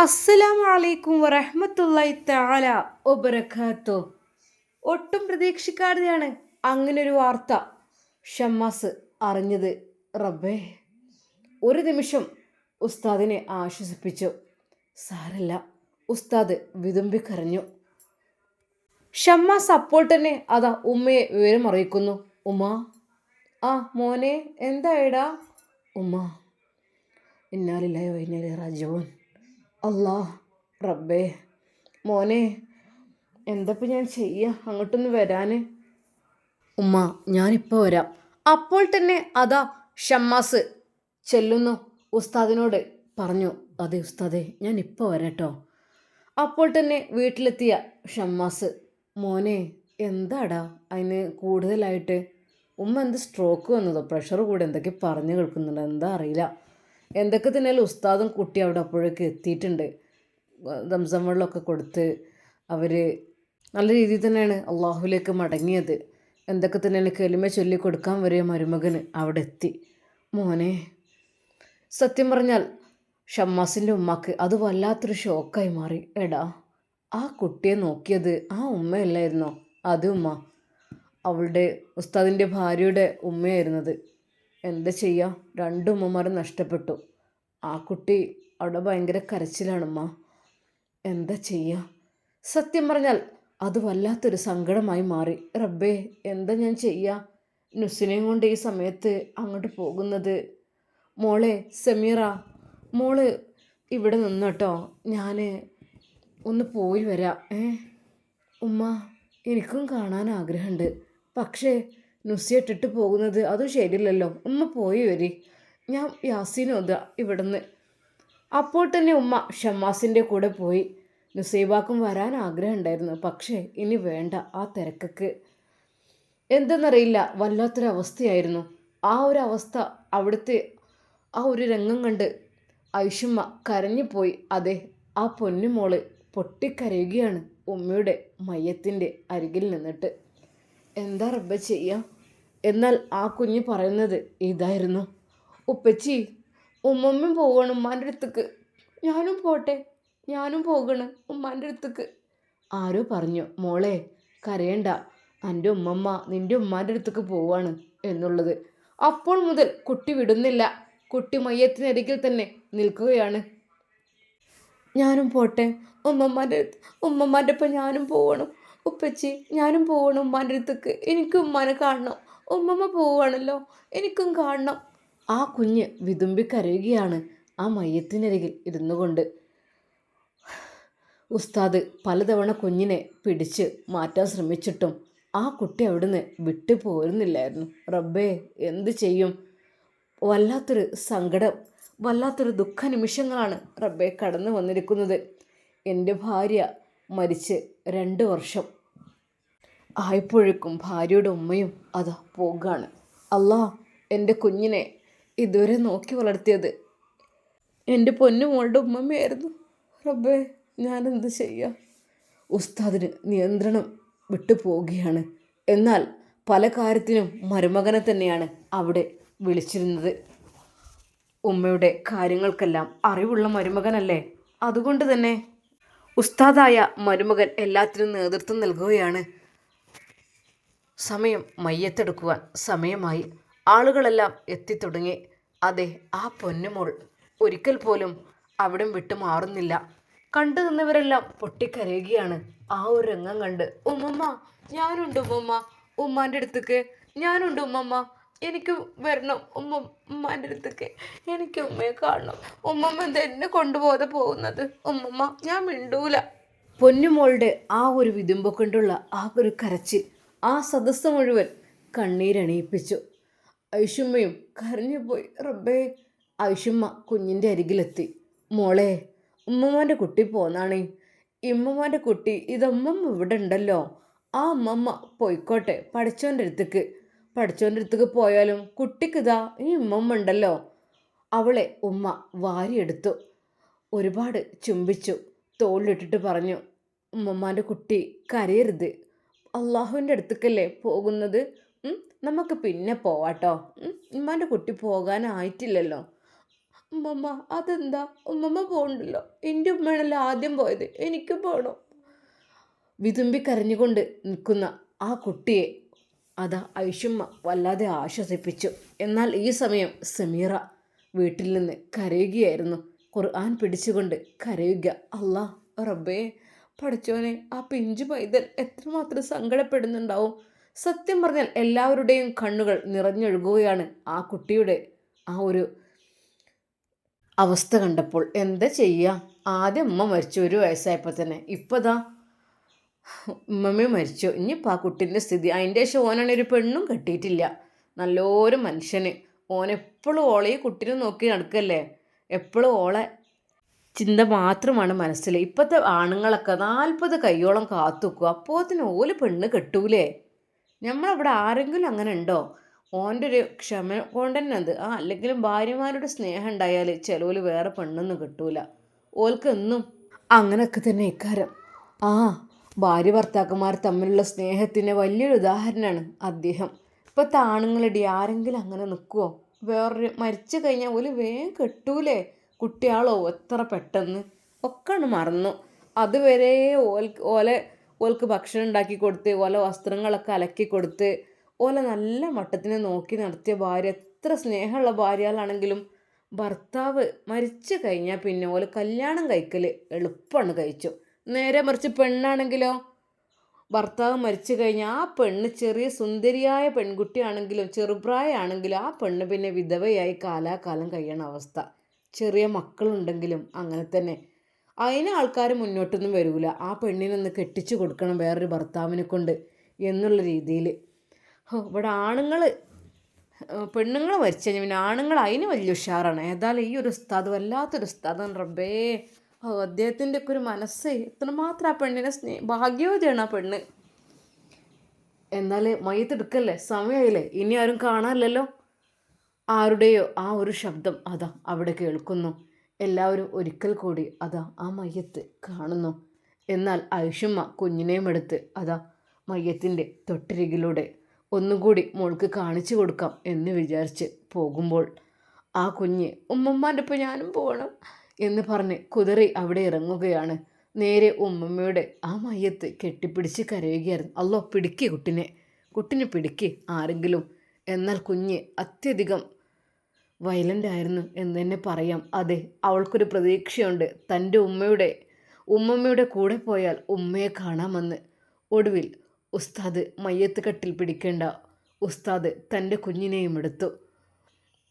അസ്സലാമു അലൈക്കും വറഹ്മത്തുള്ളാഹി തആല വബറകാത്തു. ഒട്ടും പ്രതീക്ഷിക്കാതെയാണ് അങ്ങനെ ഒരു വാർത്ത ഷമ്മാസ് അറിഞ്ഞത്. റബ്ബേ ഒരു നിമിഷം ഉസ്താദിനെ ആശ്വസിപ്പിച്ചു. സാരല്ല ഉസ്താദ് വിതുമ്പി കരഞ്ഞു ഷമ്മാസ് അപ്പോൾ തന്നെ അതാ ഉമ്മയെ വിവരം അറിയിക്കുന്നു. ഉമ്മ ആ മോനെ എന്തായിടാ ഉമ്മ ഇന്നാലില്ലായോ ഇന്നലെ റാജോൻ അല്ലാ റബ്ബേ. മോനെ എന്തപ്പോൾ ഞാൻ ചെയ്യുക അങ്ങോട്ടൊന്ന് വരാൻ ഉമ്മ ഞാനിപ്പോൾ വരാം. അപ്പോൾ തന്നെ അതാ ഷമ്മാസ് ചെല്ലുന്നു ഉസ്താദിനോട്. പറഞ്ഞു അതെ ഉസ്താദെ ഞാൻ ഇപ്പോൾ വരാട്ടോ. അപ്പോൾ തന്നെ വീട്ടിലെത്തിയ ഷമ്മാസ് മോനെ എന്താടാ അതിന് കൂടുതലായിട്ട്? ഉമ്മ എന്ത് സ്ട്രോക്ക് വന്നതോ? പ്രഷർ കൂടെ എന്തൊക്കെ പറഞ്ഞു കേൾക്കുന്നുണ്ടോ? എന്താ അറിയില്ല. എന്തൊക്കെ തന്നെയാലും ഉസ്താദും കുട്ടി അവിടെ അപ്പോഴേക്ക് എത്തിയിട്ടുണ്ട്. ദംസം വെള്ളമൊക്കെ കൊടുത്ത് അവർ നല്ല രീതിയിൽ തന്നെയാണ് അള്ളാഹുലേക്ക് മടങ്ങിയത്. എന്തൊക്കെ തന്നെയാണ് കെലിമ ചൊല്ലി കൊടുക്കാൻ വരെ മരുമകന് അവിടെ എത്തി. മോനെ സത്യം പറഞ്ഞാൽ ഷമ്മാസിന്റെ ഉമ്മക്ക് അത് വല്ലാത്തൊരു ഷോക്കായി മാറി. എടാ ആ കുട്ടിയെ നോക്കിയത് ആ ഉമ്മയല്ലായിരുന്നോ? അത് ഉമ്മ. അവളുടെ ഉസ്താദിന്റെ ഭാര്യയുടെ ഉമ്മയായിരുന്നത്. എന്താ ചെയ്യുക രണ്ട് ഉമ്മമാരും നഷ്ടപ്പെട്ടു. ആ കുട്ടി അവിടെ ഭയങ്കര കരച്ചിലാണമ്മ. എന്താ ചെയ്യുക സത്യം പറഞ്ഞാൽ അത് വല്ലാത്തൊരു സങ്കടമായി മാറി. റബ്ബേ എന്താ ഞാൻ ചെയ്യുക നുസിനെയും കൊണ്ട് ഈ സമയത്ത് അങ്ങോട്ട് പോകുന്നത്. മോളെ സമീറ മോൾ ഇവിടെ നിന്നട്ടോ. ഞാൻ ഒന്ന് പോയി വരാം. ഏ? ഉമ്മ എനിക്കും കാണാൻ ആഗ്രഹമുണ്ട്. പക്ഷേ നുസിയെ ഇട്ടിട്ട് പോകുന്നത് അതും ശരിയല്ലല്ലോ. ഉമ്മ പോയി വരി. ഞാൻ യാസീനോദ ഇവിടുന്ന്. അപ്പോൾ തന്നെ ഉമ്മ ഷമ്മാസിന്റെ കൂടെ പോയി. നുസൈബാക്കും വരാൻ ആഗ്രഹമുണ്ടായിരുന്നു. പക്ഷേ ഇനി വേണ്ട ആ തിരക്കക്ക്. എന്തെന്നറിയില്ല വല്ലാത്തൊരവസ്ഥയായിരുന്നു. ആ ഒരു അവസ്ഥ അവിടുത്തെ ആ ഒരു രംഗം കണ്ട് ഐഷുമ്മ കരഞ്ഞുപോയി. അതെ ആ പൊന്നുമോൾ പൊട്ടിക്കരയുകയാണ് ഉമ്മയുടെ മയ്യത്തിന്റെ അരികിൽ നിന്നിട്ട്. എന്താ റബ്ബ ചെയ്യാം? എന്നാൽ ആ കുഞ്ഞ് പറയുന്നത് ഇതായിരുന്നു. ഉപ്പച്ചി ഉമ്മമ്മയും പോവാണ് ഉമ്മാന്റെ അടുത്തേക്ക്. ഞാനും പോട്ടെ ഞാനും പോകണം ഉമ്മാന്റെ അടുത്തേക്ക്. ആരോ പറഞ്ഞു മോളെ കരയണ്ട. എന്റെ ഉമ്മമ്മ നിന്റെ ഉമ്മാന്റെ അടുത്തേക്ക് പോവാണ് എന്നുള്ളത്. അപ്പോൾ മുതൽ കുട്ടി വിടുന്നില്ല. കുട്ടി മയ്യത്തിനരികിൽ തന്നെ നിൽക്കുകയാണ്. ഞാനും പോട്ടെ ഉമ്മമ്മാന്റെ ഉമ്മമ്മാന്റെ ഒപ്പം ഞാനും പോകണം ഉപ്പച്ചി ഞാനും പോകണം ഉമ്മാന്റെ അടുത്തേക്ക്. എനിക്കും ഉമ്മാനെ കാണണം. ഉമ്മമ്മ പോവുകയാണല്ലോ എനിക്കും കാണണം. ആ കുഞ്ഞ് വിതുമ്പി കരയുകയാണ് ആ മയ്യത്തിനരികിൽ ഇരുന്നു കൊണ്ട് ഉസ്താദ് പലതവണ കുഞ്ഞിനെ പിടിച്ച് മാറ്റാൻ ശ്രമിച്ചിട്ടും ആ കുട്ടി അവിടുന്ന് വിട്ടു പോരുന്നില്ലായിരുന്നു. റബ്ബേ എന്ത് ചെയ്യും? വല്ലാത്തൊരു സങ്കടം വല്ലാത്തൊരു ദുഃഖ നിമിഷങ്ങളാണ് റബ്ബെ കടന്നു വന്നിരിക്കുന്നത്. എന്റെ ഭാര്യ മരിച്ച് രണ്ട് വർഷം ആയപ്പോഴേക്കും ഭാര്യയുടെ ഉമ്മയും അതാ പോകാണ്. അല്ലാ എന്റെ കുഞ്ഞിനെ ഇതുവരെ നോക്കി വളർത്തിയത്. എന്റെ പൊന്നു മോളുടെ ഉമ്മമ്മയായിരുന്നു. റബ്ബേ ഞാനെന്ത് ചെയ്യാം? ഉസ്താദിന് നിയന്ത്രണം വിട്ടു പോവുകയാണ്. എന്നാൽ പല കാര്യത്തിനും മരുമകനെ തന്നെയാണ് അവിടെ വിളിച്ചിരുന്നത്. ഉമ്മയുടെ കാര്യങ്ങൾക്കെല്ലാം അറിവുള്ള മരുമകനല്ലേ? അതുകൊണ്ട് തന്നെ ഉസ്താദായ മരുമകൻ എല്ലാത്തിനും നേതൃത്വം നൽകുകയാണ്. സമയം മയ്യത്തെടുക്കുവാൻ സമയമായി. ആളുകളെല്ലാം എത്തിത്തുടങ്ങി. അതെ ആ പൊന്നുമോൾ ഒരിക്കൽ പോലും അവിടം വിട്ടു മാറുന്നില്ല. കണ്ടു നിന്നവരെല്ലാം പൊട്ടിക്കരയുകയാണ്. ആ ഒരു രംഗം കണ്ട് ഉമ്മമ്മ ഞാനുണ്ട് ഉമ്മമ്മ ഉമ്മാന്റെ അടുത്തേക്ക് ഞാനുണ്ട് ഉമ്മമ്മ എനിക്ക് വരണം ഉമ്മ ഉമ്മാന്റെ അടുത്തേക്ക്. എനിക്ക് ഉമ്മയെ കാണണം. ഉമ്മമ്മ എന്നെ കൊണ്ടുപോകാതെ പോകുന്നത്? ഉമ്മമ്മ ഞാൻ മിണ്ടൂല. പൊന്നുമോളുടെ ആ ഒരു വിതുമ്പ കൊണ്ടുള്ള ആ ഒരു കരച്ചിൽ ആ സദസ്സ് മുഴുവൻ കണ്ണീരണിയിപ്പിച്ചു. ഐഷുമ്മയും കരഞ്ഞുപോയി. റബ്ബേ ഐഷുമ്മ കുഞ്ഞിന്റെ അരികിലെത്തി. മോളെ ഉമ്മമാന്റെ കുട്ടി പോന്നാണേ. ഇമ്മമാന്റെ കുട്ടി ഇതമ്മമ്മ ഇവിടെ ഉണ്ടല്ലോ. ആ അമ്മമ്മ പോയിക്കോട്ടെ പഠിച്ചോന്റെ അടുത്തേക്ക്. പഠിച്ചോന്റെ അടുത്തേക്ക് പോയാലും കുട്ടിക്കിതാ ഈ ഉമ്മമ്മ ഉണ്ടല്ലോ. അവളെ ഉമ്മ വാരിയെടുത്തു. ഒരുപാട് ചുംബിച്ചു. തോളിലിട്ടിട്ട് പറഞ്ഞു ഉമ്മമ്മാന്റെ കുട്ടി കരയരുത്. അള്ളാഹുവിന്റെ അടുത്തേക്കല്ലേ പോകുന്നത്? നമുക്ക് പിന്നെ പോവാട്ടോ. ഉമ്മാന്റെ കുട്ടി പോകാനായിട്ടില്ലല്ലോ. ഉമ്മമ്മ അതെന്താ? ഉമ്മമ്മ പോകണ്ടല്ലോ. എന്റെ ഉമ്മയാണല്ലോ ആദ്യം പോയത്. എനിക്ക് പോകണം വിതുമ്പി കരഞ്ഞുകൊണ്ട് നിൽക്കുന്ന ആ കുട്ടിയെ അതാ ഐഷുമ്മ വല്ലാതെ ആശ്വസിപ്പിച്ചു. എന്നാൽ ഈ സമയം സമീറ വീട്ടിൽ നിന്ന് കരയുകയായിരുന്നു. ഖുർആൻ പിടിച്ചുകൊണ്ട് കരയുക. അല്ലാ റബ്ബേ പഠിച്ചോനെ ആ പിഞ്ചു പൈതൽ എത്രമാത്രം സങ്കടപ്പെടുന്നുണ്ടാവും? സത്യം പറഞ്ഞാൽ എല്ലാവരുടെയും കണ്ണുകൾ നിറഞ്ഞൊഴുകുകയാണ് ആ കുട്ടിയുടെ ആ ഒരു അവസ്ഥ കണ്ടപ്പോൾ. എന്താ ചെയ്യുക ആദ്യം ഉമ്മ മരിച്ചു ഒരു വയസ്സായപ്പോൾ തന്നെ. ഇപ്പതാ ഉമ്മമ്മ മരിച്ചു. ഇനിയിപ്പോൾ ആ കുട്ടീന്റെ സ്ഥിതി. അതിന്റെ ശേഷം ഓനാണ് ഒരു പെണ്ണും കെട്ടിയിട്ടില്ല. നല്ലൊരു മനുഷ്യന്. ഓനെപ്പോഴും ഓളെ ഈ കുട്ടീനെ നോക്കി നടക്കല്ലേ? എപ്പോഴും ഓളെ ചിന്ത മാത്രമാണ് മനസ്സിൽ. ഇപ്പോഴത്തെ ആണുങ്ങളൊക്കെ നാൽപ്പത് കയ്യോളം കാത്തുക്കുക അപ്പോത്തിന് ഓൽ പെണ്ണ് കെട്ടൂലേ? നമ്മളവിടെ ആരെങ്കിലും അങ്ങനെ ഉണ്ടോ ഓന്റെ ഒരു ക്ഷമ കൊണ്ട് തന്നെ അത് ആ അല്ലെങ്കിലും ഭാര്യമാരുടെ സ്നേഹം ഉണ്ടായാൽ ചിലവിൽ വേറെ പെണ്ണൊന്നും കിട്ടൂല. ഓൽക്ക് എന്നും അങ്ങനെയൊക്കെ തന്നെ ഇക്കാരം. ആ ഭാര്യ ഭർത്താക്കന്മാർ തമ്മിലുള്ള സ്നേഹത്തിന് വലിയൊരു ഉദാഹരണമാണ് അദ്ദേഹം. ഇപ്പോഴത്തെ ആണുങ്ങളിടി ആരെങ്കിലും അങ്ങനെ നിൽക്കുമോ വേറൊരു മരിച്ചു കഴിഞ്ഞാൽ ഒരു വേഗം കെട്ടൂലേ? കുട്ടിയാളോ എത്ര പെട്ടെന്ന്? ഒക്കെയാണ് മറന്നു. അതുവരെ ഓൽ ഓലെ ഓൽക്ക് ഭക്ഷണം ഉണ്ടാക്കി കൊടുത്ത് ഓല വസ്ത്രങ്ങളൊക്കെ അലക്കി കൊടുത്ത് ഓല നല്ല മട്ടത്തിന് നോക്കി നടത്തിയ ഭാര്യ എത്ര സ്നേഹമുള്ള ഭാര്യകളാണെങ്കിലും ഭർത്താവ് മരിച്ചു കഴിഞ്ഞാൽ പിന്നെ ഓല കല്യാണം കഴിക്കൽ എളുപ്പമാണ് കഴിച്ചു. നേരെ മറിച്ച് പെണ്ണാണെങ്കിലോ ഭർത്താവ് മരിച്ചു കഴിഞ്ഞാൽ ആ പെണ്ണ് ചെറിയ സുന്ദരിയായ പെൺകുട്ടിയാണെങ്കിലും ചെറുപ്രായമാണെങ്കിലും ആ പെണ്ണ് പിന്നെ വിധവയായി കാലാകാലം കഴിയണ അവസ്ഥ. ചെറിയ മക്കളുണ്ടെങ്കിലും അങ്ങനെ തന്നെ. അതിന് ആൾക്കാർ മുന്നോട്ടൊന്നും വരൂല. ആ പെണ്ണിനൊന്ന് കെട്ടിച്ചു കൊടുക്കണം വേറൊരു ഭർത്താവിനെ കൊണ്ട് എന്നുള്ള രീതിയിൽ ഇവിടെ ആണുങ്ങൾ പെണ്ണുങ്ങൾ മരിച്ചു കഴിഞ്ഞാൽ പിന്നെ ആണുങ്ങൾ അതിന് വലിയ ഉഷാറാണ്. ഏതായാലും ഈ ഒരു ഉസ്താദ് വല്ലാത്തൊരു ഉസ്താദാണ് റബ്ബേ. അദ്ദേഹത്തിന്റെ ഒക്കെ ഒരു മനസ്സ് എത്രമാത്രം ആ പെണ്ണിനെ സ്നേ ഭാഗ്യവതിയാണ് ആ പെണ്ണ്. എന്നാൽ മയ്യത്തെടുക്കല്ലേ സമയമായില്ലേ ഇനി ആരും കാണാനില്ലല്ലോ? ആരുടെയോ ആ ഒരു ശബ്ദം അതാ അവിടെ കേൾക്കുന്നു. എല്ലാവരും ഒരിക്കൽ കൂടി അതാ ആ മയ്യത്ത് കാണുന്നു. എന്നാൽ ഐഷുമ്മ കുഞ്ഞിനെയും എടുത്ത് അതാ മയ്യത്തിന്റെ തൊട്ടരികിലൂടെ ഒന്നുകൂടി മോൾക്ക് കാണിച്ചു കൊടുക്കാം എന്ന് വിചാരിച്ച് പോകുമ്പോൾ ആ കുഞ്ഞ് ഉമ്മമ്മാന്റെ ഒപ്പം ഞാനും പോകണം എന്ന് പറഞ്ഞ് കുതിറി അവിടെ ഇറങ്ങുകയാണ്. നേരെ ഉമ്മമ്മയുടെ ആ മയ്യത്ത് കെട്ടിപ്പിടിച്ച് കരയുകയായിരുന്നു. അല്ലോ പിടിക്ക് കുട്ടിനെ. കുട്ടിനെ പിടിക്ക് ആരെങ്കിലും. എന്നാൽ കുഞ്ഞ് അത്യധികം വയലന്റ് ആയിരുന്നു എന്ന് തന്നെ പറയാം. അതെ അവൾക്കൊരു പ്രതീക്ഷയുണ്ട്. തന്റെ ഉമ്മയുടെ ഉമ്മമ്മയുടെ കൂടെ പോയാൽ ഉമ്മയെ കാണാമെന്ന്. ഒടുവിൽ ഉസ്താദ് മയ്യത്ത് കട്ടിൽ പിടിക്കേണ്ട. ഉസ്താദ് തന്റെ കുഞ്ഞിനെയും എടുത്തു.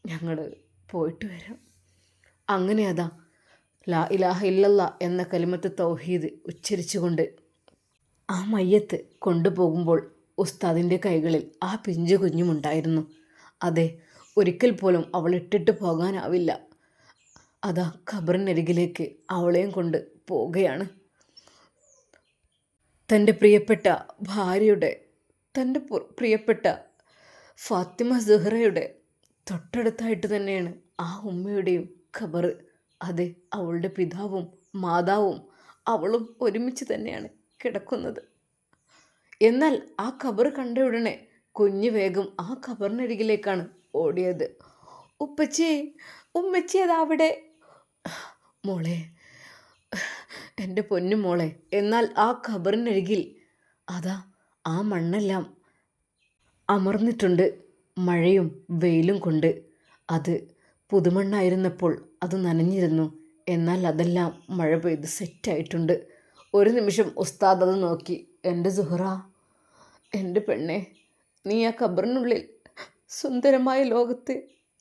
ഞങ്ങൾ പോയിട്ട് വരാം. അങ്ങനെ അതാ. ലാ ഇലാഹ ഇല്ലല്ല എന്ന കലിമത്ത് തൗഹീദ് ഉച്ചരിച്ചുകൊണ്ട് ആ മയ്യത്ത് കൊണ്ടുപോകുമ്പോൾ ഉസ്താദിന്റെ കൈകളിൽ ആ പിഞ്ചു കുഞ്ഞുമുണ്ടായിരുന്നു. അതെ ഒരിക്കൽ പോലും അവൾ ഇട്ടിട്ട് പോകാനാവില്ല. അതാ ഖബറിനരികിലേക്ക് അവളെയും കൊണ്ട് പോവുകയാണ്. തന്റെ പ്രിയപ്പെട്ട ഭാര്യയുടെ തന്റെ പ്രിയപ്പെട്ട ഫാത്തിമ സുഹറയുടെ തൊട്ടടുത്തായിട്ട് തന്നെയാണ് ആ ഉമ്മയുടെയും ഖബർ. അതെ അവളുടെ പിതാവും മാതാവും അവളും ഒരുമിച്ച് തന്നെയാണ് കിടക്കുന്നത്. എന്നാൽ ആ ഖബർ കണ്ട ഉടനെ കുഞ്ഞു വേഗം ആ ഖബറിനരികിലേക്കാണ് ഓടിയത്. ഉപ്പച്ചി ഉമ്മച്ചി അതവിടെ മോളെ എന്റെ പൊന്നു മോളെ എന്നാൽ ആ ഖബറിനരികിൽ അതാ ആ മണ്ണെല്ലാം അമർന്നിട്ടുണ്ട് മഴയും വെയിലും കൊണ്ട്. അത് പുതുമണ്ണായിരുന്നപ്പോൾ അത് നനഞ്ഞിരുന്നു. എന്നാൽ അതെല്ലാം മഴ പെയ്ത് സെറ്റായിട്ടുണ്ട്. ഒരു നിമിഷം ഉസ്താദ് അത് നോക്കി. എന്റെ സുഹറ എന്റെ പെണ്ണെ നീ ആ ഖബറിനുള്ളിൽ സുന്ദരമായ ലോകത്തെ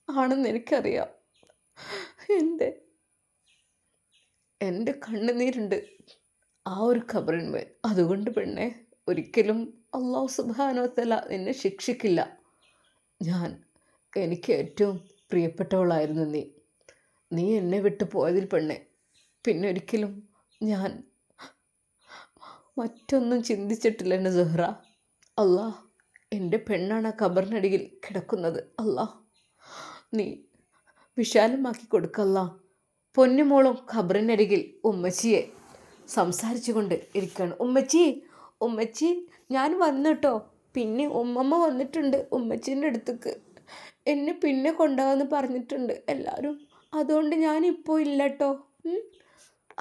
ആണെന്ന് എനിക്കറിയാം. എന്റെ എന്റെ കണ്ണുനീരുണ്ട് ആ ഒരു ഖബറിന്മേൽ. അതുകൊണ്ട് പെണ്ണെ ഒരിക്കലും അള്ളാഹു സുബാനോത്തല എന്നെ ശിക്ഷിക്കില്ല. ഞാൻ എനിക്ക് ഏറ്റവും പ്രിയപ്പെട്ടവളായിരുന്നു നീ. നീ എന്നെ വിട്ടു പോയതിൽ പെണ്ണെ പിന്നെ ഒരിക്കലും ഞാൻ മറ്റൊന്നും ചിന്തിച്ചിട്ടില്ല എന്നെ സുഹ്റ. അല്ലാ എന്റെ പെണ്ണാണ് ആ ഖബറിനടിയിൽ കിടക്കുന്നത്. അല്ലാ നീ വിശാലമാക്കി കൊടുക്കല്ല. പൊന്നുമോളും ഖബറിനരികിൽ ഉമ്മച്ചിയെ സംസാരിച്ചു കൊണ്ട് ഇരിക്കുകയാണ് ഉമ്മച്ചി ഉമ്മച്ചി ഞാൻ വന്നു കേട്ടോ പിന്നെ ഉമ്മമ്മ വന്നിട്ടുണ്ട് ഉമ്മച്ചീന്റെ അടുത്തേക്ക്. എന്നെ പിന്നെ കൊണ്ടുപോകാമെന്ന് പറഞ്ഞിട്ടുണ്ട്. എല്ലാവരും അതുകൊണ്ട് ഞാനിപ്പോൾ ഇല്ല കേട്ടോ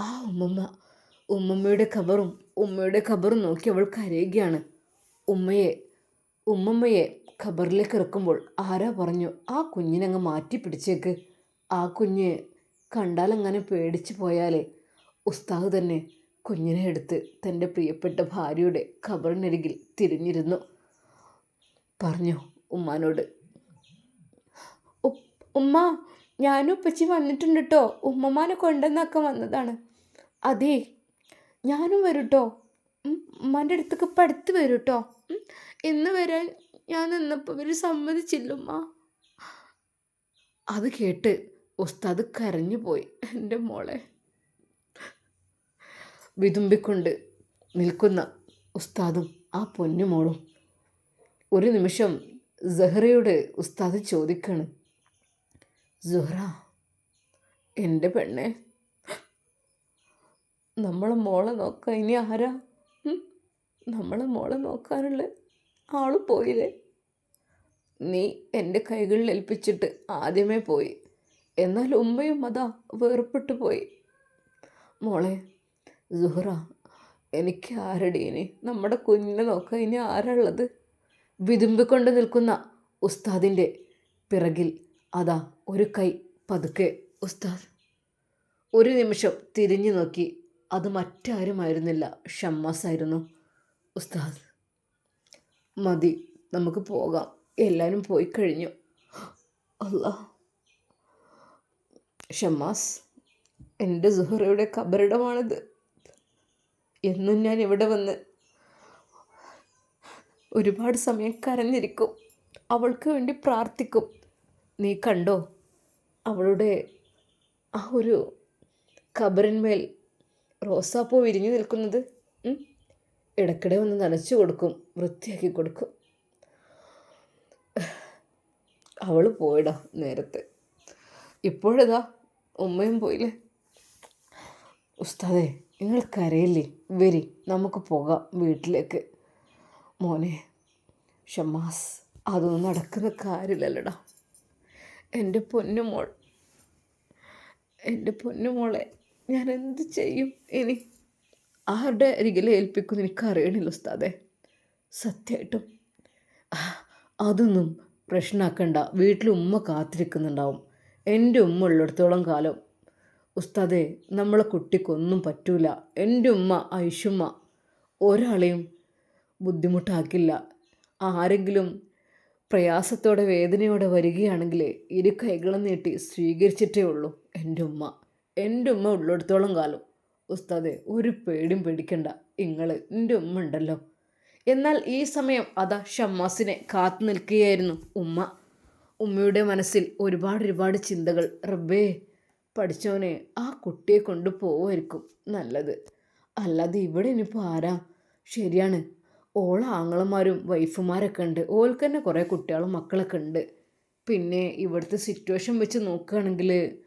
ആ ഉമ്മമ്മ. ഉമ്മമ്മയുടെ ഖബറും ഉമ്മയുടെ ഖബറും നോക്കി അവൾ കരയുകയാണ്. ഉമ്മയെ ഉമ്മമ്മയെ ഖബറിലേക്ക് ഇറക്കുമ്പോൾ ആരാ പറഞ്ഞു ആ കുഞ്ഞിനങ്ങ് മാറ്റി പിടിച്ചേക്ക് ആ കുഞ്ഞ് കണ്ടാലങ്ങനെ പേടിച്ചു പോയാലേ. ഉസ്താദ് തന്നെ കുഞ്ഞിനെ എടുത്ത് തന്റെ പ്രിയപ്പെട്ട ഭാര്യയുടെ ഖബറിനരികിൽ തിരിഞ്ഞിരുന്നു. പറഞ്ഞു ഉമ്മാനോട് ഉമ്മ ഞാനും ഉപ്പച്ചി വന്നിട്ടുണ്ട് കേട്ടോ ഉമ്മമാനെ കൊണ്ടെന്നൊക്കെ വന്നതാണ്. അതെ ഞാനും വരും ഉമ്മാന്റെ അടുത്തൊക്കെ ഇപ്പം അടുത്ത് വരും കേട്ടോ ഇന്ന് വരാൻ ഞാൻ നിന്നപ്പോൾ ഇവർ സമ്മതിച്ചില്ലുമ്മ. അത് കേട്ട് ഉസ്താദ് കരഞ്ഞു പോയി. എന്റെ മോളെ. വിതുമ്പിക്കൊണ്ട് നിൽക്കുന്ന ഉസ്താദും ആ പൊന്നുമോളും ഒരു നിമിഷം സെഹ്റയോട് ഉസ്താദ് ചോദിക്കാണ്. സുഹ്റ എന്റെ പെണ്ണെ. നമ്മളെ മോളെ നോക്കാം. ഇനി ആരാ? നമ്മളെ മോളെ നോക്കാനുള്ള ആൾ പോയില്ലേ? നീ എന്റെ കൈകളിൽ ഏൽപ്പിച്ചിട്ട് ആദ്യമേ പോയി. എന്നാൽ ഉമ്മയും അതാ വേർപെട്ടു പോയി. മോളെ സുഹറ എനിക്ക് ആരടി ഇനി? നമ്മുടെ കുഞ്ഞിനെ നോക്കാൻ ഇനി ആരാള്ളത് വിതുമ്പിക്കൊണ്ട് നിൽക്കുന്ന ഉസ്താദിന്റെ പിറകിൽ അതാ ഒരു കൈ പതുക്കെ ഉസ്താദ്. ഒരു നിമിഷം തിരിഞ്ഞു നോക്കി. അത് മറ്റാരുമായിരുന്നില്ല. ഷമ്മാസ് ആയിരുന്നു ഉസ്താദ്. മതി നമുക്ക് പോകാം. എല്ലാവരും പോയി കഴിഞ്ഞു. അല്ലാ. ഷമാസ് എന്റെ സുഹറയുടെ കബറിടമാണിത് എന്നും ഞാൻ ഇവിടെ വന്ന് ഒരുപാട് സമയം കരഞ്ഞിരിക്കും. അവൾക്ക് വേണ്ടി പ്രാർത്ഥിക്കും. നീ കണ്ടോ? അവളുടെ ആ ഒരു കബറിന്മേൽ റോസാപ്പൂ വിരിഞ്ഞു നിൽക്കുന്നത്? ഇടയ്ക്കിടെ ഒന്ന് നനച്ചു കൊടുക്കും വൃത്തിയാക്കി കൊടുക്കും. അവൾ പോയിടാ നേരത്തെ. ഇപ്പോഴിതാ ഉമ്മയും പോയില്ലേ? ഉസ്താദേ നിങ്ങൾ കരയില്ലേ? വരി നമുക്ക് പോകാം വീട്ടിലേക്ക്. മോനെ ഷമാസ് അതൊന്നും നടക്കുന്ന കാര്യമില്ലല്ലടാ. എന്റെ പൊന്നുമോൾ എന്റെ പൊന്നുമോളെ ഞാൻ എന്ത് ചെയ്യും ഇനി? ആരുടെ അരികിൽ ഏൽപ്പിക്കുമെന്ന് എനിക്ക് അറിയണില്ല ഉസ്താദെ സത്യമായിട്ടും അതൊന്നും പ്രശ്നമാക്കണ്ട. വീട്ടിൽ ഉമ്മ കാത്തിരിക്കുന്നുണ്ടാവും. എന്റെ ഉമ്മ ഉള്ളിടത്തോളം കാലം. ഉസ്താദെ നമ്മളെ കുട്ടിക്കൊന്നും പറ്റൂല. എന്റെ ഉമ്മ ഐഷുമ്മ ഒരാളെയും ബുദ്ധിമുട്ടാക്കില്ല. ആരെങ്കിലും പ്രയാസത്തോടെ വേദനയോടെ വരികയാണെങ്കിൽ ഇരു കൈകളും നീട്ടി സ്വീകരിച്ചിട്ടേ ഉള്ളൂ എന്റെ ഉമ്മ. എന്റെ ഉമ്മ ഉള്ളിടത്തോളം കാലം. ഉസ്താദെ ഒരു പേടിയും പേടിക്കണ്ട. നിങ്ങൾ എന്റെ ഉമ്മ ഉണ്ടല്ലോ. എന്നാൽ ഈ സമയം അതാ ഷമ്മാസിനെ കാത്തു നിൽക്കുകയായിരുന്നു ഉമ്മ. ഉമ്മയുടെ മനസ്സിൽ ഒരുപാട് ഒരുപാട് ചിന്തകൾ. റബ്ബേ പഠിച്ചവനെ ആ കുട്ടിയെ കൊണ്ട് പോവുമായിരിക്കും നല്ലത്. അല്ലാതെ ഇവിടെ ഇനിയിപ്പോൾ ആരാ? ശരിയാണ്. ഓള ആങ്ങളമാരും വൈഫുമാരൊക്കെ ഉണ്ട്. ഓൾക്ക് തന്നെ കുറേ കുട്ടികളും മക്കളൊക്കെ ഉണ്ട്. പിന്നെ ഇവിടുത്തെ സിറ്റുവേഷൻ വെച്ച് നോക്കുകയാണെങ്കിൽ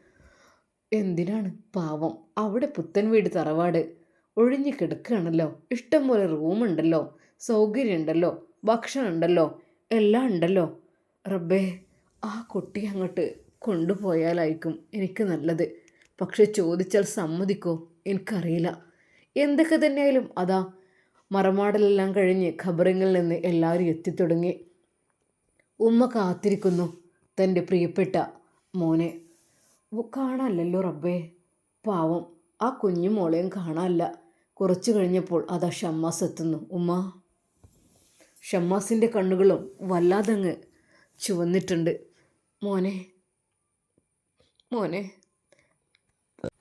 എന്തിനാണ്? പാവം. അവിടെ പുത്തൻ വീട് തറവാട്. ഒഴിഞ്ഞു കിടക്കുകയാണല്ലോ. ഇഷ്ടംപോലെ റൂമുണ്ടല്ലോ സൗകര്യമുണ്ടല്ലോ. ഭക്ഷണം ഉണ്ടല്ലോ എല്ലാം ഉണ്ടല്ലോ. റബ്ബേ ആ കുട്ടി അങ്ങോട്ട് കൊണ്ടുപോയാലായിരിക്കും എനിക്ക് നല്ലത്. പക്ഷെ ചോദിച്ചാൽ സമ്മതിക്കോ? എനിക്കറിയില്ല. എന്തൊക്കെ തന്നെയായാലും അതാ. മറമാടലെല്ലാം കഴിഞ്ഞ് ഖബറിങ്ങിൽ നിന്ന് എല്ലാവരും എത്തിത്തുടങ്ങി. ഉമ്മ കാത്തിരിക്കുന്നു തന്റെ പ്രിയപ്പെട്ട മോനെ. കാണാനല്ലോ റബ്ബേ. പാവം ആ കുഞ്ഞു മോളെയും കാണാനല്ല. കുറച്ചു കഴിഞ്ഞപ്പോൾ അതാ ഷമ്മാസ് എത്തുന്നു. ഉമ്മ. ഷമ്മാസിന്റെ കണ്ണുകളും വല്ലാതങ്ങ് ചുവന്നിട്ടുണ്ട്. മോനെ. മോനെ.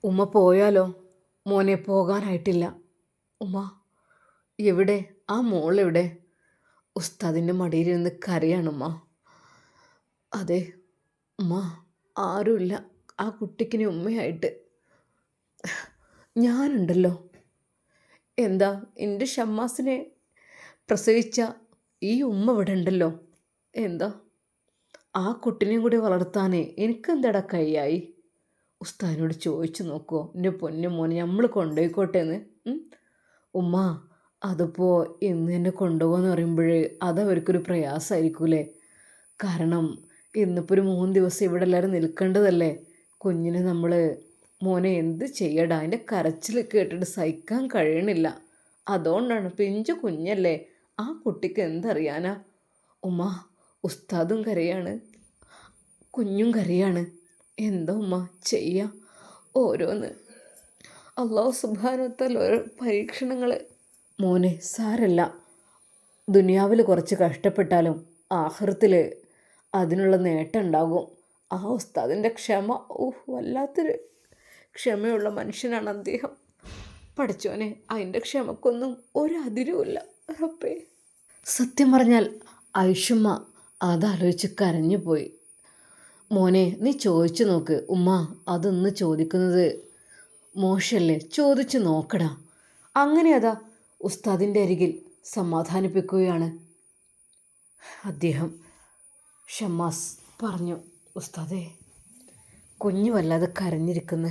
ഉമ്മ പോയാലോ? മോനെ പോകാനായിട്ടില്ല. ഉമ്മ. എവിടെ? ആ മോളെവിടെ? ഉസ്താദിന്റെ മടിയിലിരുന്ന് കരയാണുമ്മ അതെ. ഉമ്മ ആരുമില്ല. ആ കുട്ടിക്കിനി ഉമ്മയായിട്ട്. ഞാനുണ്ടല്ലോ. എന്താ എന്റെ ഷമ്മാസിനെ പ്രസവിച്ച ഈ ഉമ്മ ഇവിടെ ഉണ്ടല്ലോ എന്താ? ആ കുട്ടിനെയും കൂടി വളർത്താനേ എനിക്കെന്താടാ കൈയായി ഉസ്താദിനോട് ചോദിച്ചു നോക്കുമോ എന്റെ പൊന്നു മോനെ നമ്മൾ കൊണ്ടുപോയിക്കോട്ടെ എന്ന്? ഉമ്മ അതിപ്പോൾ ഇന്ന് എന്നെ കൊണ്ടുപോകാന്ന് പറയുമ്പോഴേ അതവർക്കൊരു പ്രയാസമായിരിക്കൂലേ കാരണം ഇന്നിപ്പോൾ ഒരു മൂന്ന് ദിവസം ഇവിടെ എല്ലാവരും നിൽക്കേണ്ടതല്ലേ? കുഞ്ഞിനെ നമ്മൾ മോനെ എന്ത് ചെയ്യടാ? അതിന്റെ കരച്ചിൽ കേട്ടിട്ട് സഹിക്കാൻ കഴിയണില്ല. അതുകൊണ്ടാണ് പിഞ്ചു കുഞ്ഞല്ലേ? ആ കുട്ടിക്ക് എന്തറിയാനാ? ഉമ്മ ഉസ്താദും കരയാണ്. കുഞ്ഞും കരയാണ്. എന്തോ ഉമ്മ ചെയ്യാം? ഓരോന്ന്. അള്ളാഹു സുബാനത്താൽ ഓരോ പരീക്ഷണങ്ങൾ മോനെ സാരല്ല. ദുനിയാവിൽ കുറച്ച് കഷ്ടപ്പെട്ടാലും ആഹൃത്തിൽ അതിനുള്ള നേട്ടം ഉണ്ടാകും. ആ ഉസ്താദിന്റെ ക്ഷമ ഊഹ് വല്ലാത്തൊരു ക്ഷമയുള്ള മനുഷ്യനാണ് അദ്ദേഹം. പഠിച്ചോനെ അതിന്റെ ക്ഷമക്കൊന്നും ഒരതിരുമില്ല. അപ്പേ സത്യം പറഞ്ഞാൽ ഐഷുമ്മ അതാലോചിച്ച് കരഞ്ഞു പോയി മോനെ നീ ചോദിച്ചു നോക്ക്. ഉമ്മ അതൊന്ന് ചോദിക്കുന്നത് മോശല്ലേ? ചോദിച്ചു നോക്കടാ. അങ്ങനെ അതാ ഉസ്താദിന്റെ അരികിൽ സമാധാനിപ്പിക്കുകയാണ്. അദ്ദേഹം ഷമ്മാസ് പറഞ്ഞു. ഉസ്താദേ കുഞ്ഞു വല്ലാതെ കരഞ്ഞിരിക്കുന്നു.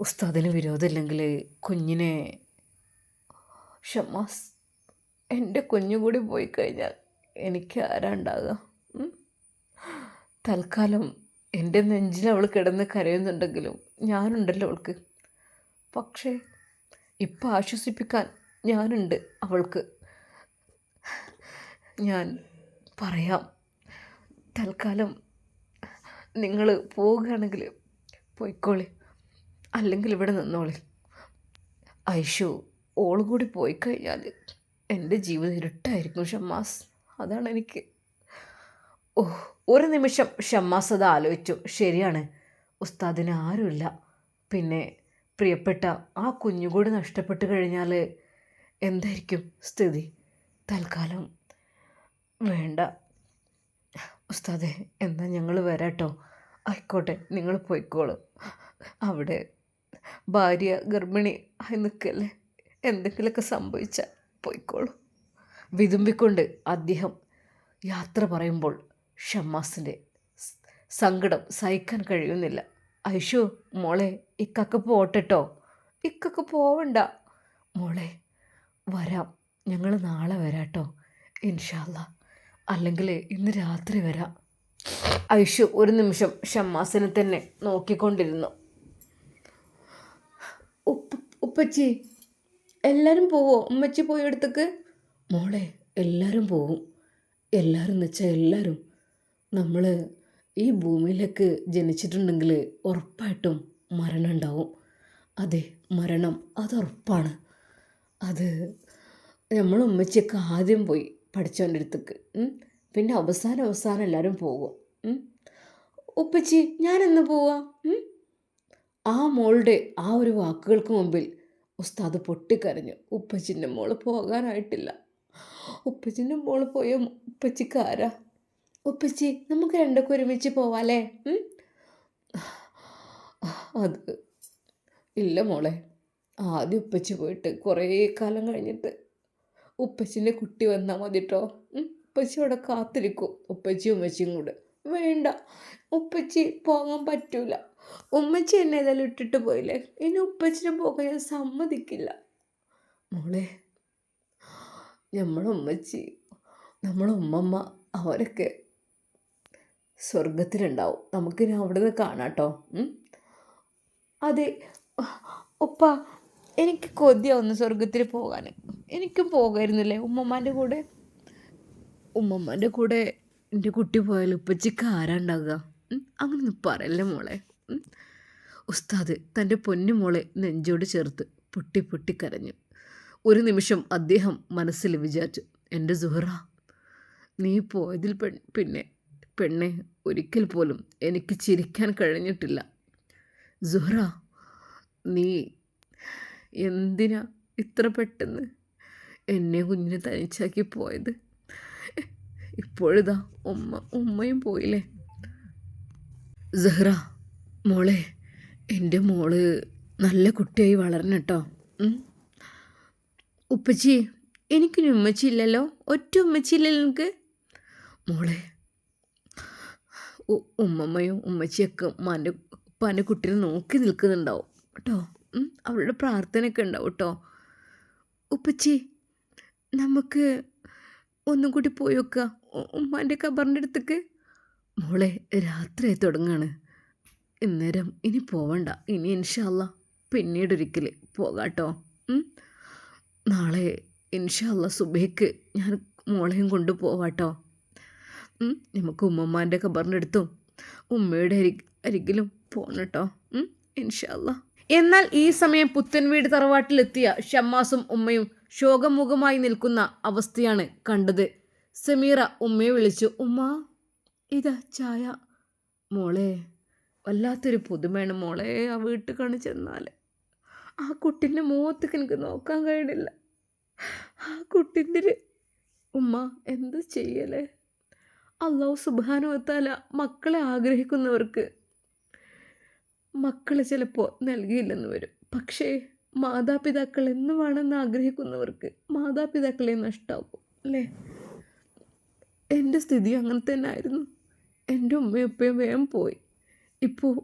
ഉസ്താദിന് വിരോധമില്ലെങ്കിൽ കുഞ്ഞിനെ ഷമാസ് എന്റെ കുഞ്ഞു കൂടി പോയി കഴിഞ്ഞാൽ എനിക്ക് ആരാ ഉണ്ടാകുക തൽക്കാലം എന്റെ നെഞ്ചിൽ അവൾ കിടന്ന് കരയുന്നുണ്ടെങ്കിലും ഞാനുണ്ടല്ലോ അവൾക്ക്. പക്ഷേ ഇപ്പം ആശ്വസിപ്പിക്കാൻ ഞാനുണ്ട് അവൾക്ക്. ഞാൻ പറയാം. തൽക്കാലം നിങ്ങൾ പോവുകയാണെങ്കിൽ പോയിക്കോളി. അല്ലെങ്കിൽ ഇവിടെ നിന്നോളി. ഐഷു ഓൾ കൂടി പോയി കഴിഞ്ഞാൽ എന്റെ ജീവിതം ഇരുട്ടായിരിക്കും ഷമ്മാസ്. അതാണ് എനിക്ക്. ഓ ഒരു നിമിഷം ഷമ്മാസ് അത് ആലോചിച്ചു. ശരിയാണ്. ഉസ്താദിന് ആരുമില്ല. പിന്നെ പ്രിയപ്പെട്ട ആ കുഞ്ഞുകൂടി നഷ്ടപ്പെട്ട് കഴിഞ്ഞാൽ എന്തായിരിക്കും സ്ഥിതി? തൽക്കാലം വേണ്ട. ഉസ്താദെ എന്നാൽ ഞങ്ങൾ വരാട്ടോ. ആയിക്കോട്ടെ നിങ്ങൾ പോയിക്കോളൂ. അവിടെ ഭാര്യ ഗർഭിണി ആയി നിൽക്കല്ലേ? എന്തെങ്കിലുമൊക്കെ സംഭവിച്ചാൽ പോയിക്കോളൂ. വിതുമ്പിക്കൊണ്ട് അദ്ദേഹം യാത്ര പറയുമ്പോൾ ഷമ്മാസിന്റെ സങ്കടം സഹിക്കാൻ കഴിയുന്നില്ല. ഐഷു മോളെ ഇക്കൊക്കെ പോട്ടെട്ടോ. ഇക്കൊക്കെ പോവണ്ട. മോളെ വരാം. ഞങ്ങൾ നാളെ വരാട്ടോ. ഇൻഷാല്ല അല്ലെങ്കിൽ ഇന്ന് രാത്രി വരാം ഐഷു ഒരു നിമിഷം ഷമ്മാസിനെ തന്നെ നോക്കിക്കൊണ്ടിരുന്നു. ഉപ്പ ഉപ്പച്ചി എല്ലാവരും പോവോ? ഉമ്മച്ചി പോയി അടുത്തേക്ക് മോളെ എല്ലാവരും പോവും. എല്ലാവരും എന്ന് വെച്ചാൽ എല്ലാവരും നമ്മൾ ഈ ഭൂമിയിലേക്ക് ജനിച്ചിട്ടുണ്ടെങ്കിൽ ഉറപ്പായിട്ടും മരണം ഉണ്ടാവും. അതെ മരണം. അത് ഉറപ്പാണ്. അത് നമ്മൾ ഉമ്മച്ചിയൊക്കെ ആദ്യം പോയി പഠിച്ചവന്റെ അടുത്തേക്ക് പിന്നെ അവസാനം അവസാനം എല്ലാവരും പോകും ഉപ്പച്ചി ഞാനെന്ന് പോവാ? ആ മോളുടെ ആ ഒരു വാക്കുകൾക്ക് മുമ്പിൽ ഉസ്താദ് പൊട്ടിക്കരഞ്ഞു. ഉപ്പച്ചിന്റെ മോൾ പോകാനായിട്ടില്ല. ഉപ്പച്ചിന്റെ മോൾ പോയ? ഉപ്പച്ചിക്ക് ആരാ? ഉപ്പച്ചി നമുക്ക് രണ്ടൊക്കെ ഒരുമിച്ച് പോവാലേ അത് ഇല്ല മോളെ. ആദ്യം ഉപ്പച്ചി പോയിട്ട് കുറേ കാലം കഴിഞ്ഞിട്ട് ഉപ്പച്ചിന്റെ കുട്ടി വന്നാൽ മതി കേട്ടോ ഉപ്പച്ചി അവിടെ കാത്തിരിക്കും. ഉപ്പച്ചിയും ഉമ്മച്ചിയും കൂടെ. വേണ്ട. ഉപ്പച്ചി പോകാൻ പറ്റൂല. ഉമ്മച്ചി എന്നെ ഏതായാലും ഇട്ടിട്ട് പോയില്ലേ? ഇനി ഉപ്പച്ചിനെ പോകാൻ ഞാൻ സമ്മതിക്കില്ല. മോളെ നമ്മളെ ഉമ്മച്ചി നമ്മളെ ഉമ്മമ്മ അവരൊക്കെ സ്വർഗത്തിലുണ്ടാവും നമുക്കിനി അവിടെ നിന്ന് കാണാം കേട്ടോ അതെ ഉപ്പ എനിക്ക് കൊതിയാവുന്നു സ്വർഗത്തിൽ പോകാൻ എനിക്കും പോകായിരുന്നില്ലേ? ഉമ്മമ്മാന്റെ കൂടെ? ഉമ്മമ്മാന്റെ കൂടെ എന്റെ കുട്ടി പോയാൽ ഉപ്പച്ചിക്ക് ആരാണ്ടാകുക അങ്ങനൊന്നും പറയല്ലേ മോളെ. ഉസ്താദ് തന്റെ പൊന്നു മോളെ നെഞ്ചോട് ചേർത്ത് പൊട്ടി പൊട്ടി കരഞ്ഞു. ഒരു നിമിഷം അദ്ദേഹം മനസ്സിൽ വിചാരിച്ചു എന്റെ സുഹറ നീ പോയതിൽ പെൺ പിന്നെ പെണ്ണെ ഒരിക്കൽ പോലും എനിക്ക് ചിരിക്കാൻ കഴിഞ്ഞിട്ടില്ല. സുഹറ നീ എന്തിനാ ഇത്ര പെട്ടെന്ന് എന്നെ കുഞ്ഞിനെ തനിച്ചാക്കി പോയത്? ഇപ്പോഴിതാ ഉമ്മ ഉമ്മയും പോയില്ലേ? സഹ്റ മോളെ എന്റെ മോൾ നല്ല കുട്ടിയായി വളരണം കേട്ടോ ഉപ്പച്ചി എനിക്കൊരു ഉമ്മച്ചി ഇല്ലല്ലോ ഒറ്റ ഉമ്മച്ചി ഇല്ലല്ലോ എനിക്ക് മോളെ ഉമ്മമ്മയും ഉമ്മച്ചിയൊക്കെ ഉമ്മാന്റെ ഉപ്പാന്റെ കുട്ടീനെ നോക്കി നിൽക്കുന്നുണ്ടാവും. കേട്ടോ. അവരുടെ പ്രാർത്ഥനയൊക്കെ ഉണ്ടാവും കേട്ടോ ഉപ്പച്ചി നമുക്ക് ഒന്നും കൂടി പോയി വെക്കുക ഉമ്മാന്റെ കബറിന്റെ അടുത്തേക്ക്. മോളെ രാത്രിയായി തുടങ്ങാണ്. ഇന്നേരം ഇനി പോവണ്ട. ഇനി ഇൻഷാല്ല പിന്നീടൊരിക്കൽ പോകാട്ടോ? നാളെ ഇൻഷാല്ല സുബേക്ക് ഞാൻ മോളെയും കൊണ്ട് പോവാട്ടോ. നമുക്ക് ഉമ്മമ്മാന്റെ ഖബറിന്റെ അടുത്തും ഉമ്മയുടെ അരി അരികിലും പോണട്ടോ. ഇൻഷല്ല എന്നാൽ ഈ സമയം പുത്തൻവീട് തറവാട്ടിലെത്തിയ ഷമ്മാസും ഉമ്മയും ശോകമുഖമായി നിൽക്കുന്ന അവസ്ഥയാണ് കണ്ടത്. സമീറ ഉമ്മയെ വിളിച്ചു ഉമ്മ ഇതാ ചായ. മോളെ വല്ലാത്തൊരു പുതുമയാണ് മോളെ ആ വീട്ടിൽ കാണി ചെന്നാൽ ആ കുട്ടിന്റെ മുഖത്തേക്ക് എനിക്ക് നോക്കാൻ കഴിയണില്ല. ആ കുട്ടിന്റെ ഉമ്മ എന്ത് ചെയ്യലേ? അള്ളാഹു സുബാനുവത്താല മക്കളെ ആഗ്രഹിക്കുന്നവർക്ക് മക്കളെ ചിലപ്പോൾ നൽകിയില്ലെന്ന് വരും. പക്ഷേ മാതാപിതാക്കൾ എന്ന് വേണമെന്ന് ആഗ്രഹിക്കുന്നവർക്ക് മാതാപിതാക്കളെ നഷ്ടമാകും അല്ലേ? എന്റെ സ്ഥിതി അങ്ങനെ തന്നെ ആയിരുന്നു എന്റെ ഉമ്മയും ഉപ്പയും വേഗം പോയി. ഇപ്പോൾ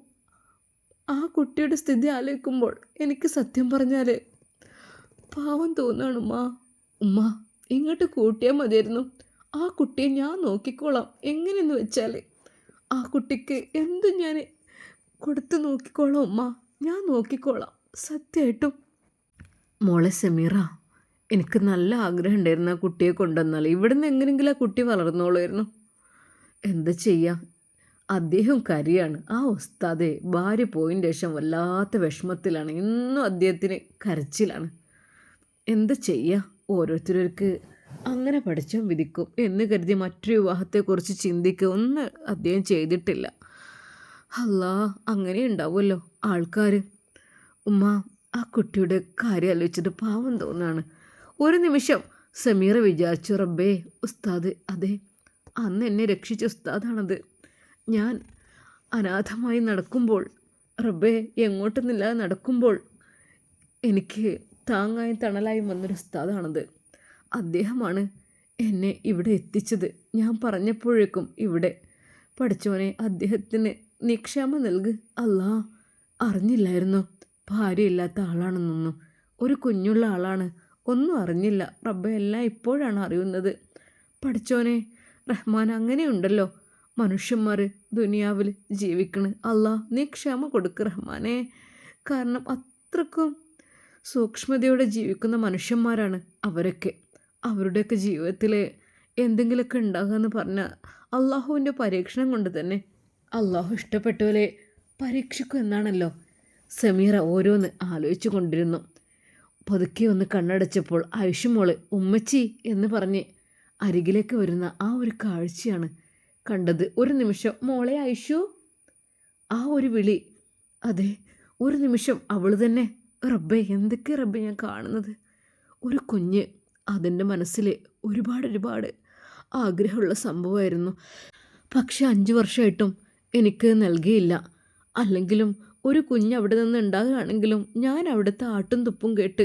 ആ കുട്ടിയുടെ സ്ഥിതി ആലോചിക്കുമ്പോൾ എനിക്ക് സത്യം പറഞ്ഞാൽ പാവം തോന്നാണ് ഉമ്മ. ഉമ്മ ഇങ്ങോട്ട് കൂട്ടിയാൽ മതിയായിരുന്നു. ആ കുട്ടിയെ ഞാൻ നോക്കിക്കോളാം. എങ്ങനെയെന്ന് വെച്ചാൽ ആ കുട്ടിക്ക് എന്തും ഞാൻ കൊടുത്ത് നോക്കിക്കോളാം ഉമ്മ. ഞാൻ നോക്കിക്കോളാം. സത്യമായിട്ടും മോളെ സെമീറ എനിക്ക് നല്ല ആഗ്രഹം ഉണ്ടായിരുന്നു ആ കുട്ടിയെ കൊണ്ടുവന്നാൽ. ഇവിടുന്ന് എങ്ങനെയെങ്കിലും ആ കുട്ടി വളർന്നോളുമായിരുന്നു എന്താ ചെയ്യാം? അദ്ദേഹം കരിയാണ്. ആ ഉസ്താദെ ഭാര്യ പോയിന്റെ ശേഷം വല്ലാത്ത വിഷമത്തിലാണ്. ഇന്നും അദ്ദേഹത്തിന് കരച്ചിലാണ്. എന്താ ചെയ്യുക ഓരോരുത്തർക്ക് അങ്ങനെ പഠിച്ചും വിധിക്കും എന്ന് കരുതി മറ്റൊരു വിവാഹത്തെക്കുറിച്ച് ചിന്തിക്കുക ഒന്നും അദ്ദേഹം ചെയ്തിട്ടില്ല. അല്ലാ അങ്ങനെ ഉണ്ടാവുമല്ലോ ആൾക്കാർ ഉമ്മ ആ കുട്ടിയുടെ കാര്യം ആലോചിച്ചിട്ട് പാവം തോന്നാണ്. ഒരു നിമിഷം സമീർ വിചാരിച്ചു റബ്ബേ ഉസ്താദ് അതെ അന്ന് എന്നെ രക്ഷിച്ച ഉസ്താദാണത്. ഞാൻ അനാഥമായി നടക്കുമ്പോൾ റബ്ബേ എങ്ങോട്ടെന്നില്ലാതെ നടക്കുമ്പോൾ എനിക്ക് താങ്ങായി തണലായി വന്നൊരു ഉസ്താദാണത്. അദ്ദേഹമാണ് എന്നെ ഇവിടെ എത്തിച്ചത്. ഞാൻ പറഞ്ഞപ്പോഴേക്കും ഇവിടെ പഠിച്ചവനെ അദ്ദേഹത്തിന് നിക്ഷേമം നൽക്. അല്ലാ അറിഞ്ഞില്ലായിരുന്നു. ഭാര്യയില്ലാത്ത ആളാണെന്നൊന്നും. ഒരു കുഞ്ഞുള്ള ആളാണ്. ഒന്നും അറിഞ്ഞില്ല. റബ്ബ എല്ലാം ഇപ്പോഴാണ് അറിയുന്നത്. പഠിച്ചോനെ റഹ്മാൻ അങ്ങനെയുണ്ടല്ലോ. മനുഷ്യന്മാർ ദുനിയാവിൽ ജീവിക്കണ്. അല്ലാ നീ ക്ഷമ കൊടുക്ക് റഹ്മാനെ. കാരണം അത്രക്കും സൂക്ഷ്മതയോടെ ജീവിക്കുന്ന മനുഷ്യന്മാരാണ് അവരൊക്കെ. അവരുടെയൊക്കെ ജീവിതത്തിൽ എന്തെങ്കിലുമൊക്കെ ഉണ്ടാകുക എന്ന് പറഞ്ഞാൽ അള്ളാഹുവിന്റെ പരീക്ഷണം കൊണ്ട് തന്നെ അള്ളാഹു ഇഷ്ടപ്പെട്ടവരെ പരീക്ഷിക്കും എന്നാണല്ലോ? സമീറ ഓരോന്ന് ആലോചിച്ചു കൊണ്ടിരുന്നു. പതുക്കെ ഒന്ന് കണ്ണടച്ചപ്പോൾ ആയുഷ്മോൾ ഉമ്മച്ചി എന്ന് പറഞ്ഞ് അരികിലേക്ക് വരുന്ന ആ ഒരു കാഴ്ചയാണ് കണ്ടത്. ഒരു നിമിഷം മോളെ ഐഷു. ആ ഒരു വിളി അതെ ഒരു നിമിഷം അവൾ തന്നെ. റബ്ബേ എന്തൊക്കെ റബ്ബെ ഞാൻ കാണുന്നത്? ഒരു കുഞ്ഞ് അതിന്റെ മനസ്സിൽ ഒരുപാട് ഒരുപാട് ആഗ്രഹമുള്ള സംഭവമായിരുന്നു. പക്ഷെ അഞ്ച് വർഷമായിട്ടും എനിക്ക് നൽകിയില്ല. അല്ലെങ്കിലും ഒരു കുഞ്ഞ് അവിടെ നിന്ന് ഉണ്ടാകുകയാണെങ്കിലും ഞാൻ അവിടുത്തെ ആട്ടും തുപ്പും കേട്ട്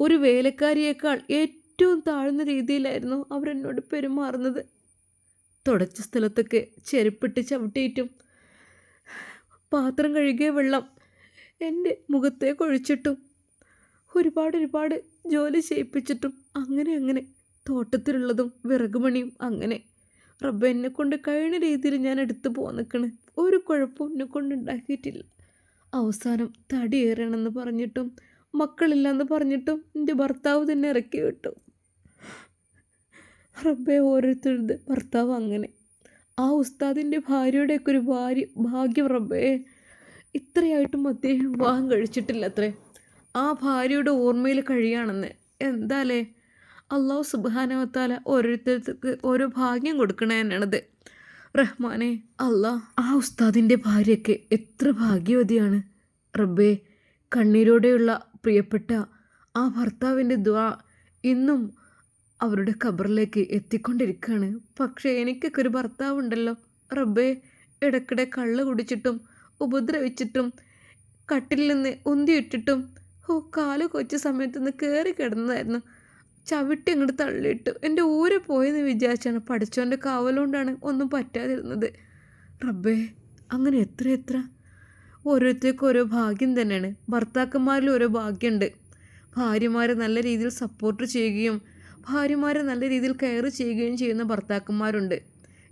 ഒരു വേലക്കാരിയേക്കാൾ ഏറ്റവും താഴ്ന്ന രീതിയിലായിരുന്നു അവരെന്നോട് പെരുമാറുന്നത്. തുടച്ച സ്ഥലത്തൊക്കെ ചെരുപ്പിട്ട് ചവിട്ടിയിട്ടും പാത്രം കഴുകിയ വെള്ളം എന്റെ മുഖത്തെ ഒഴിച്ചിട്ടും ഒരുപാട് ഒരുപാട് ജോലി ചെയ്യിപ്പിച്ചിട്ടും അങ്ങനെ അങ്ങനെ തോട്ടത്തിലുള്ളതും വിറകുമണിയും അങ്ങനെ. റബ്ബ എന്നെ കൊണ്ട് കഴിയുന്ന രീതിയിൽ ഞാൻ എടുത്തു പോന്നിക്കണ്. ഒരു കുഴപ്പവും എന്നെ കൊണ്ടുണ്ടാക്കിയിട്ടില്ല അവസാനം തടിയേറണമെന്ന് പറഞ്ഞിട്ടും മക്കളില്ലെന്ന് പറഞ്ഞിട്ടും എന്റെ ഭർത്താവ് തന്നെ ഇറക്കി വിട്ടു. റബ്ബെ ഓരോരുത്തരുടെ ഭർത്താവ് അങ്ങനെ. ആ ഉസ്താദിന്റെ ഭാര്യയുടെയൊക്കെ ഒരു ഭാര്യ ഭാഗ്യം റബ്ബേ. ഇത്രയായിട്ടും അദ്ദേഹം വിവാഹം കഴിച്ചിട്ടില്ല അത്രേ ആ ഭാര്യയുടെ ഓർമ്മയിൽ കഴിയാണെന്ന്. എന്താലേ? അള്ളാഹു സുബാനവത്താല ഓരോരുത്തർക്ക് ഓരോ ഭാഗ്യം കൊടുക്കണേ തന്നെയാണത്. റഹ്മാനെ അല്ല ആ ഉസ്താദിന്റെ ഭാര്യയൊക്കെ എത്ര ഭാഗ്യവതിയാണ്. റബ്ബേ കണ്ണീരോടെയുള്ള പ്രിയപ്പെട്ട ആ ഭർത്താവിന്റെ ദ്വാ ഇന്നും അവരുടെ ഖബറിലേക്ക് എത്തിക്കൊണ്ടിരിക്കുകയാണ്. പക്ഷേ എനിക്കൊക്കെ ഒരു ഭർത്താവുണ്ടല്ലോ. റബ്ബേ ഇടയ്ക്കിടെ കള്ള് കുടിച്ചിട്ടും ഉപദ്രവിച്ചിട്ടും കട്ടിലിൽ നിന്ന് ഉന്തിയിട്ടിട്ടും ഓ കാൽ കൊച്ച സമയത്ത് നിന്ന് കയറി കിടന്നതായിരുന്നു. ചവിട്ടി അങ്ങോട്ട് തള്ളിയിട്ടു. എന്റെ ഊരെ പോയെന്ന് വിചാരിച്ചാണ് പഠിച്ചോന്റെ കാവലുകൊണ്ടാണ് ഒന്നും പറ്റാതിരുന്നത്. റബ്ബേ അങ്ങനെ എത്ര എത്ര? ഓരോരുത്തർക്കും ഓരോ ഭാഗ്യം തന്നെയാണ്. ഭർത്താക്കന്മാരിൽ ഓരോ ഭാഗ്യമുണ്ട് ഭാര്യമാരെ നല്ല രീതിയിൽ സപ്പോർട്ട് ചെയ്യുകയും ഭാര്യമാരെ നല്ല രീതിയിൽ കെയർ ചെയ്യുകയും ചെയ്യുന്ന ഭർത്താക്കന്മാരുണ്ട്.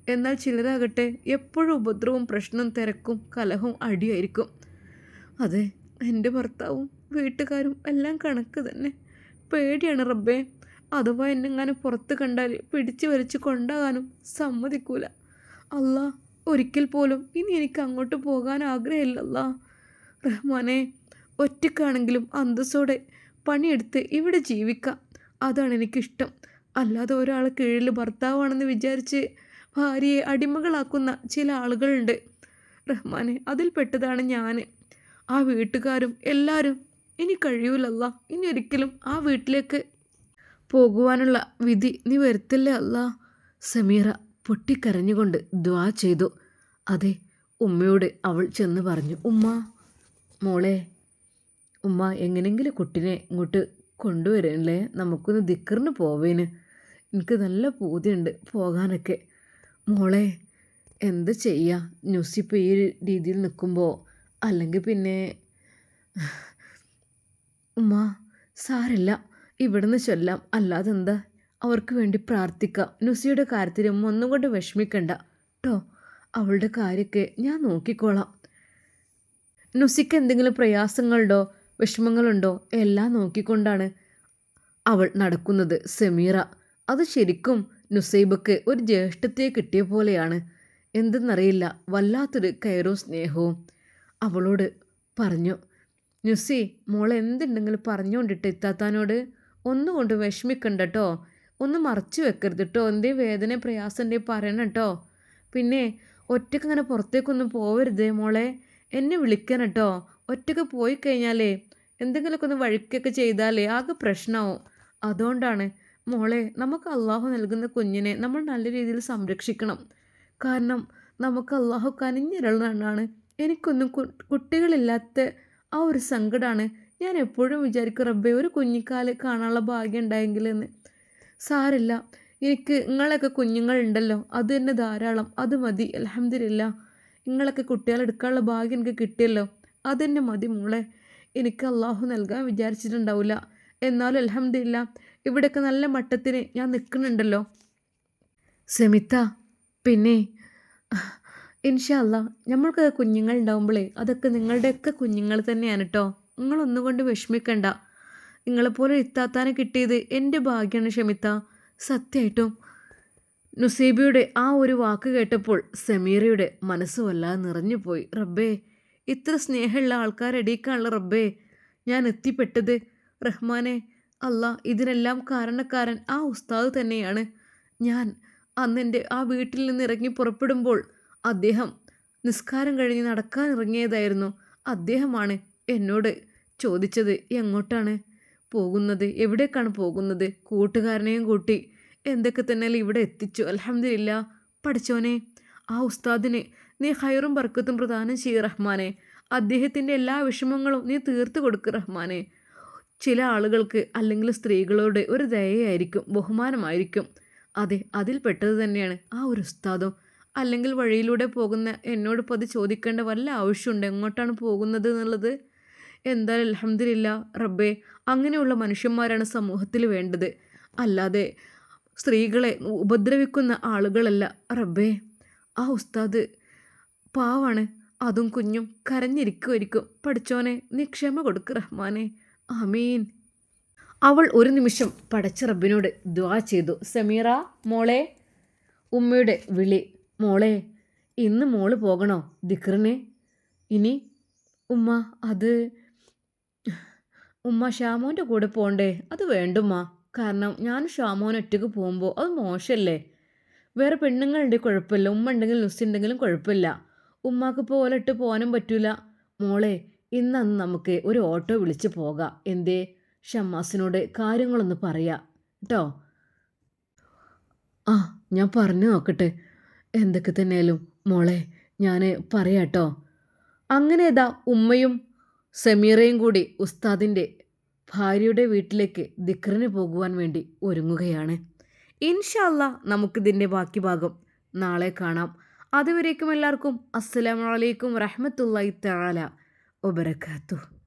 എന്നാൽ ചിലരാകട്ടെ എപ്പോഴും ഉപദ്രവവും പ്രശ്നവും തിരക്കും കലഹവും അടിയായിരിക്കും. അതെ എന്റെ ഭർത്താവും വീട്ടുകാരും എല്ലാം കണക്ക് തന്നെ. പേടിയാണ് റബ്ബേ. അഥവാ എന്നെങ്ങാനും പുറത്ത് കണ്ടാൽ പിടിച്ചു വലിച്ച് കൊണ്ടാകാനും സമ്മതിക്കൂല. അല്ലാ ഒരിക്കൽ പോലും ഇനി എനിക്ക് അങ്ങോട്ട് പോകാൻ ആഗ്രഹമില്ലല്ലാ. റഹ്മാനെ ഒറ്റക്കാണെങ്കിലും അന്തസ്സോടെ പണിയെടുത്ത് ഇവിടെ ജീവിക്കാം. അതാണ് എനിക്കിഷ്ടം. അല്ലാതെ ഒരാൾ കീഴിൽ ഭർത്താവാണെന്ന് വിചാരിച്ച് ഭാര്യയെ അടിമകളാക്കുന്ന ചില ആളുകളുണ്ട്. റഹ്മാനെ അതിൽപ്പെട്ടതാണ് ഞാൻ ആ വീട്ടുകാരും എല്ലാവരും ഇനി കഴിയൂലല്ല. ഇനി ഒരിക്കലും ആ വീട്ടിലേക്ക് പോകുവാനുള്ള വിധി നീ വരുത്തില്ലേ അല്ല. സമീറ പൊട്ടിക്കരഞ്ഞുകൊണ്ട് ദ്വാ ചെയ്തു. അതെ ഉമ്മയോട് അവൾ ചെന്ന് പറഞ്ഞു ഉമ്മ മോളെ ഉമ്മ എങ്ങനെങ്കിലും കുട്ടിനെ ഇങ്ങോട്ട് കൊണ്ടുവരണല്ലേ? നമുക്കൊന്ന് ദിക്കറിന് പോവേന്. എനിക്ക് നല്ല പൂതിയുണ്ട് പോകാനൊക്കെ. മോളെ എന്ത് ചെയ്യുക ന്യൂസിപ്പോൾ ഈ രീതിയിൽ നിൽക്കുമ്പോൾ അല്ലെങ്കിൽ പിന്നെ ഉമ്മ സാരല്ല. ഇവിടുന്ന് ചൊല്ലാം. അല്ലാതെ എന്താ? അവർക്ക് വേണ്ടി പ്രാർത്ഥിക്കാം. നുസിയുടെ കാര്യത്തിൽ ഒന്നും കൊണ്ട് വിഷമിക്കണ്ട. കേട്ടോ അവളുടെ കാര്യമൊക്കെ ഞാൻ നോക്കിക്കോളാം. നുസിക്ക് എന്തെങ്കിലും പ്രയാസങ്ങളുണ്ടോ? വിഷമങ്ങളുണ്ടോ? എല്ലാം നോക്കിക്കൊണ്ടാണ് അവൾ നടക്കുന്നത് സെമീറ. അത് ശരിക്കും നുസൈബക്ക് ഒരു ജ്യേഷ്ഠത്തെ കിട്ടിയ പോലെയാണ്. എന്തെന്നറിയില്ല. വല്ലാത്തൊരു കയറും സ്നേഹവും അവളോട് പറഞ്ഞു. നുസി മോൾ എന്തുണ്ടെങ്കിലും പറഞ്ഞുകൊണ്ടിട്ട് ഇത്താത്താനോട് ഒന്നുകൊണ്ട് വിഷമിക്കണ്ട കേട്ടോ ഒന്ന് മറച്ചു വെക്കരുത് കേട്ടോ എന്തേ വേദന പ്രയാസം എന്തേ പറയണം കേട്ടോ പിന്നെ ഒറ്റയ്ക്ക് അങ്ങനെ പുറത്തേക്കൊന്നും പോവരുത് മോളെ. എന്നെ വിളിക്കണം കേട്ടോ ഒറ്റയ്ക്ക് പോയി കഴിഞ്ഞാലേ എന്തെങ്കിലുമൊക്കെ ഒന്ന് വഴിക്കൊക്കെ ചെയ്താലേ ആകെ പ്രശ്നമാവും അതുകൊണ്ടാണ് മോളെ നമുക്ക് അള്ളാഹു നൽകുന്ന കുഞ്ഞിനെ നമ്മൾ നല്ല രീതിയിൽ സംരക്ഷിക്കണം. കാരണം നമുക്ക് അള്ളാഹു കനിഞ്ഞിരളാണ് എനിക്കൊന്നും കുട്ടികളില്ലാത്ത ആ ഒരു സങ്കടമാണ് ഞാൻ എപ്പോഴും വിചാരിക്കും റബ്ബേ ഒരു കുഞ്ഞിക്കാൽ കാണാനുള്ള ഭാഗ്യം ഉണ്ടായെങ്കിലെന്ന്. സാരില്ല. എനിക്ക് നിങ്ങളൊക്കെ കുഞ്ഞുങ്ങളുണ്ടല്ലോ. അത് തന്നെ ധാരാളം. അത് മതി. അലഹമില്ല നിങ്ങളൊക്കെ കുട്ടികളെടുക്കാനുള്ള ഭാഗ്യം എനിക്ക് കിട്ടിയല്ലോ. അത് തന്നെ മതി മോളെ. എനിക്ക് അള്ളാഹു നൽകാൻ വിചാരിച്ചിട്ടുണ്ടാവില്ല എന്നാലും അലഹമില്ല ഇവിടെയൊക്കെ നല്ല മട്ടത്തിന് ഞാൻ നിൽക്കുന്നുണ്ടല്ലോ. സെമിത്ത പിന്നെ ഇൻഷല്ല നമ്മൾക്ക് കുഞ്ഞുങ്ങൾ ഉണ്ടാവുമ്പോഴേ അതൊക്കെ നിങ്ങളുടെയൊക്കെ കുഞ്ഞുങ്ങൾ തന്നെയാണ് കേട്ടോ നിങ്ങളൊന്നുകൊണ്ട് വിഷമിക്കണ്ട. നിങ്ങളെപ്പോലെ ഇത്താത്താനെ കിട്ടിയത് എന്റെ ഭാഗ്യമാണ് ഷമിത്ത സത്യമായിട്ടും നുസീബിയുടെ ആ ഒരു വാക്ക് കേട്ടപ്പോൾ സമീറയുടെ മനസ്സ് വല്ലാതെ നിറഞ്ഞുപോയി. റബ്ബേ ഇത്ര സ്നേഹമുള്ള ആൾക്കാരടിയിക്കാനുള്ള റബ്ബേ. ഞാൻ എത്തിപ്പെട്ടത്. റഹ്മാനെ അല്ല ഇതിനെല്ലാം കാരണക്കാരൻ ആ ഉസ്താദ് തന്നെയാണ്. ഞാൻ അന്നെന്റെ ആ വീട്ടിൽ നിന്ന് ഇറങ്ങി പുറപ്പെടുമ്പോൾ അദ്ദേഹം നിസ്കാരം കഴിഞ്ഞ് നടക്കാൻ ഇറങ്ങിയതായിരുന്നു. അദ്ദേഹമാണ് എന്നോട് ചോദിച്ചത് എങ്ങോട്ടാണ് പോകുന്നത്? എവിടേക്കാണ് പോകുന്നത്? കൂട്ടുകാരനെയും കൂട്ടി എന്തൊക്കെ തന്നെ ഇവിടെ എത്തിച്ചു? അലഹമില്ല പഠിച്ചോനെ ആ ഉസ്താദിന് നീ ഹൈറും ബർക്കത്തും പ്രദാനം ചെയ്യ റഹ്മാനെ. അദ്ദേഹത്തിന്റെ എല്ലാ വിഷമങ്ങളും നീ തീർത്തു കൊടുക്കുക റഹ്മാനെ. ചില ആളുകൾക്ക് അല്ലെങ്കിൽ സ്ത്രീകളോട് ഒരു ദയയായിരിക്കും ബഹുമാനമായിരിക്കും. അതെ അതിൽ പെട്ടത് തന്നെയാണ്. ആ ഒരു ഉസ്താദും അല്ലെങ്കിൽ വഴിയിലൂടെ പോകുന്ന എന്നോട് ഇപ്പോൾ അത് ചോദിക്കേണ്ട വല്ല ആവശ്യമുണ്ട്? എങ്ങോട്ടാണ് പോകുന്നത് എന്നുള്ളത് എന്തായാലും അലഹമില്ല റബ്ബേ അങ്ങനെയുള്ള മനുഷ്യന്മാരാണ് സമൂഹത്തിൽ വേണ്ടത്. അല്ലാതെ സ്ത്രീകളെ ഉപദ്രവിക്കുന്ന ആളുകളല്ല റബ്ബേ. ആ ഉസ്താദ് പാവാണ്. അതും കുഞ്ഞും കരഞ്ഞിരിക്കുമായിരിക്കും പഠിച്ചോനെ നീ ക്ഷമ കൊടുക്ക് റഹ്മാനെ. അമീൻ അവൾ ഒരു നിമിഷം പടച്ച റബ്ബിനോട് ദ്വാ ചെയ്തു. സമീറ മോളെ ഉമ്മയുടെ വിളി. മോളെ ഇന്ന് മോൾ പോകണോ? ദിക്റിന്. ഇനി ഉമ്മ അത് ഉമ്മ ഷാമോന്റെ കൂടെ പോണ്ടേ? അത് വേണ്ടുമ്മ. കാരണം ഞാൻ ഷാമോൻ ഒറ്റയ്ക്ക് പോകുമ്പോൾ അത് മോശമല്ലേ വേറെ പെണ്ണുങ്ങളുണ്ടെങ്കിൽ കുഴപ്പമില്ല. ഉമ്മ ഉണ്ടെങ്കിലും നുസ് ഉണ്ടെങ്കിലും കുഴപ്പമില്ല. ഉമ്മാക്ക് പോലെ ഇട്ട് പോകാനും പറ്റൂല. മോളെ ഇന്നന്ന് നമുക്ക് ഒരു ഓട്ടോ വിളിച്ച് പോകാം. എന്തേ? ഷമ്മാസിനോട് കാര്യങ്ങളൊന്ന് പറയാം. കേട്ടോ ആ ഞാൻ പറഞ്ഞു നോക്കട്ടെ. എന്തൊക്കെ തന്നെയാലും. മോളെ ഞാൻ പറയാട്ടോ അങ്ങനെ ഇതാ ഉമ്മയും സമീറയും കൂടി ഉസ്താദിന്റെ ഭാര്യയുടെ വീട്ടിലേക്ക് ദിക്റിന് പോകുവാൻ വേണ്ടി ഒരുങ്ങുകയാണ്. ഇൻഷല്ല നമുക്കിതിന്റെ ബാക്കി ഭാഗം നാളെ കാണാം. അതുവരേക്കും എല്ലാവർക്കും അസ്സലാമലൈക്കും റഹമത്തല്ലായി തആല വബറകാതുഹു.